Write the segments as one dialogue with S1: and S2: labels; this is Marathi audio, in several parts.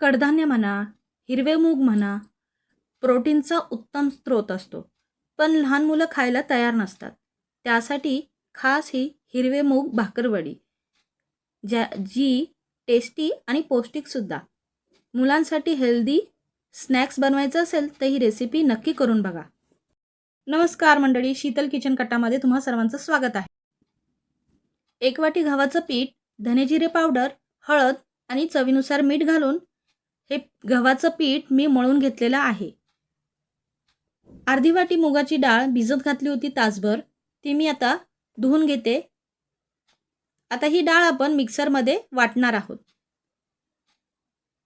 S1: कडधान्य म्हणा हिरवे मूग म्हणा प्रोटीनचा उत्तम स्रोत असतो. पण लहान मुलं खायला तयार नसतात. त्यासाठी खास ही हिरवे मूग भाकरवडी ज्या जी टेस्टी आणि पौष्टिकसुद्धा मुलांसाठी हेल्दी स्नॅक्स बनवायचं असेल तर ही रेसिपी नक्की करून बघा. नमस्कार मंडळी शीतल किचन कट्टामध्ये तुम्हा सर्वांचं स्वागत आहे. एक वाटी गव्हाचं पीठ धनेजिरे पावडर हळद आणि चवीनुसार मीठ घालून हे गव्हाचं पीठ मी मळून घेतलेलं आहे. अर्धी वाटी मुगाची डाळ भिजत घातली होती तासभर. ती मी आता धुवून घेते. आता ही डाळ आपण मिक्सरमध्ये वाटणार आहोत.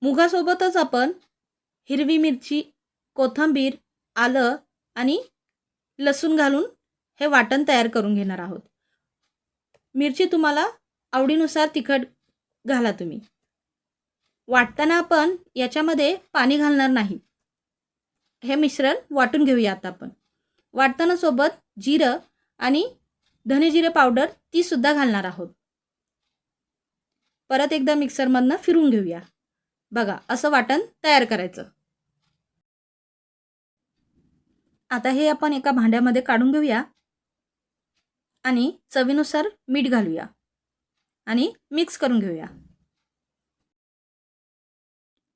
S1: मुगासोबतच आपण हिरवी मिरची कोथिंबीर आलं आणि लसूण घालून हे वाटण तयार करून घेणार आहोत. मिरची तुम्हाला आवडीनुसार तिखट घाला तुम्ही. वाटताना आपण याच्यामध्ये पाणी घालणार नाही. हे मिश्रण वाटून घेऊया आता आपण. वाटताना सोबत जिरं आणि धनेजिरे पावडर ती सुद्धा घालणार आहोत. परत एकदा मिक्सरमधनं फिरून घेऊया. बघा असं वाटण तयार करायचं. आता हे आपण एका भांड्यामध्ये काढून घेऊया. आणि चवीनुसार मीठ घालूया. आणि मिक्स करून घेऊया.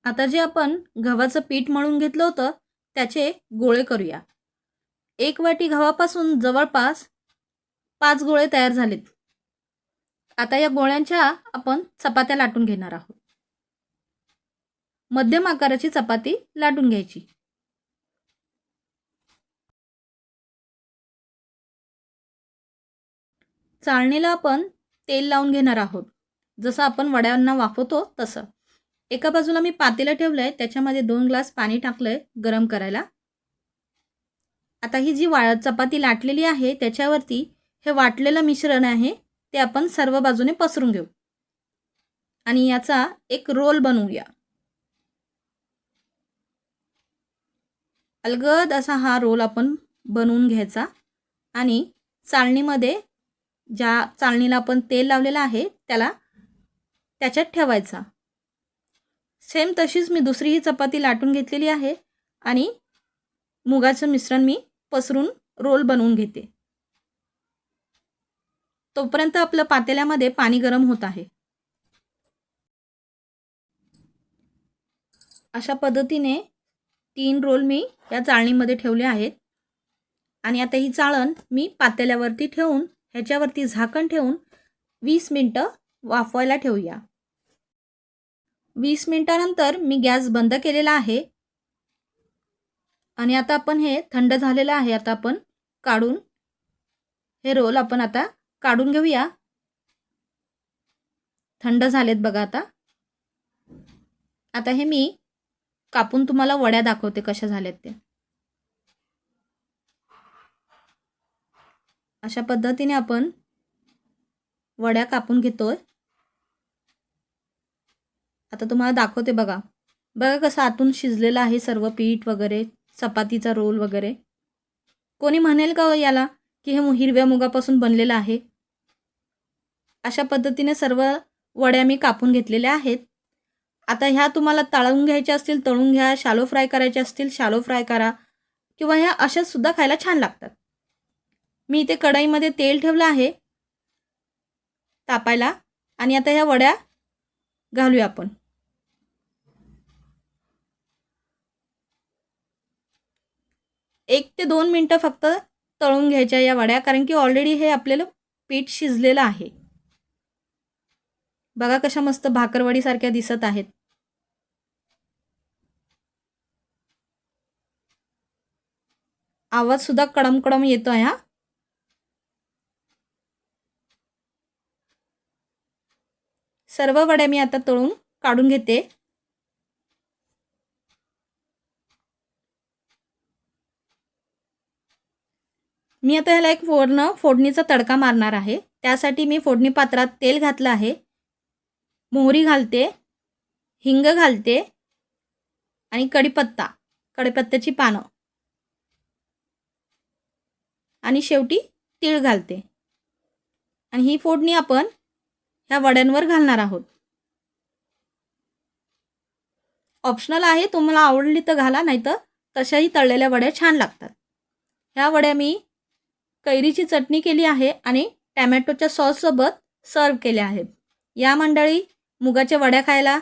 S1: आता जे आपण गव्हाचं पीठ मळून घेतलं होतं त्याचे गोळे करूया. एक वाटी गव्हापासून जवळपास पाच गोळे तयार झालेत. आता या गोळ्यांच्या आपण चपात्या लाटून घेणार आहोत. मध्यम आकाराची चपाती लाटून घ्यायची. चाळणीला आपण तेल लावून घेणार आहोत. जसं आपण वड्यांना वाफवतो तसं. एका बाजूला मी पातेलं ठेवलं आहे त्याच्यामध्ये दोन ग्लास पाणी टाकलं आहे गरम करायला. आता ही जी वा चपाती लाटलेली आहे त्याच्यावरती हे वाटलेलं मिश्रण आहे ते आपण सर्व बाजूने पसरून घेऊ. आणि याचा एक रोल बनवूया. अलगद असा हा रोल आपण बनवून घ्यायचा. आणि चाळणीमध्ये ज्या चाळणीला आपण तेल लावलेलं आहे त्याला त्याच्यात ठेवायचा. सेम तशीच मी दुसरी ही चपाती लाटून घेतलेली आहे आणि मुगाचं मिश्रण मी पसरून रोल बनवून घेते. तोपर्यंत आपलं पातेल्यामध्ये पाणी गरम होत आहे. अशा पद्धतीने तीन रोल मी या चाळणीमध्ये ठेवले आहेत आणि आता ही चाळण मी पातेल्यावरती ठेवून ह्याच्यावरती झाकण ठेवून वीस मिनटं वाफवायला ठेवूया. वीस मिनटानंतर मी गॅस बंद केलेला आहे. आणि आता आपण हे थंड झालेलं आहे. आता आपण काढून हे रोल आपण आता काढून घेऊया. थंड झालेत बघा आता. आता हे मी कापून तुम्हाला वड्या दाखवते कशा झाल्यात ते. अशा पद्धतीने आपण वड्या कापून घेतोय. आता तुम्हाला दाखवते बघा. बघा कसं आतून शिजलेलं आहे सर्व पीठ वगैरे चपातीचा रोल वगैरे. कोणी म्हणेल का हो याला की हे हिरव्या मुगापासून बनलेलं आहे? अशा पद्धतीने सर्व वड्या मी कापून घेतलेल्या आहेत. आता ह्या तुम्हाला तळून घ्यायच्या असतील तळून घ्या शालो फ्राय करायच्या असतील शालो फ्राय करा. किंवा ह्या अशाच सुद्धा खायला छान लागतात. मी इथे कढईमध्ये तेल ठेवलं आहे तापायला. आणि आता ह्या वड्या घालूया आपण. एक ते दोन मिनटं फक्त तळून घ्यायच्या या वड्या कारण की ऑलरेडी हे आपल्याला पीठ शिजलेलं आहे. बघा कशा मस्त भाकरवडीसारख्या दिसत आहेत. आवाज सुद्धा कडम कडम येतो आहे हा. सर्व वड्या मी आता तळून काढून घेते. मी आता ह्याला एक फोडणं फोडणीचा तडका मारणार आहे. त्यासाठी मी फोडणी पात्रात तेल घातलं आहे. मोहरी घालते हिंग घालते आणि कढीपत्ता कढीपत्त्याची पानं. आणि शेवटी तीळ घालते. आणि ही फोडणी आपण ह्या वड्यांवर घालणार आहोत. ऑप्शनल आहे तुम्हाला आवडली तर घाला नाही तर तशाही तळलेल्या वड्या छान लागतात. ह्या वड्या मी कैरीची चटणी केली आहे आणि टॅमॅटोच्या सॉससोबत सर्व केल्या आहेत. या मंडळी मुगाच्या वड्या खायला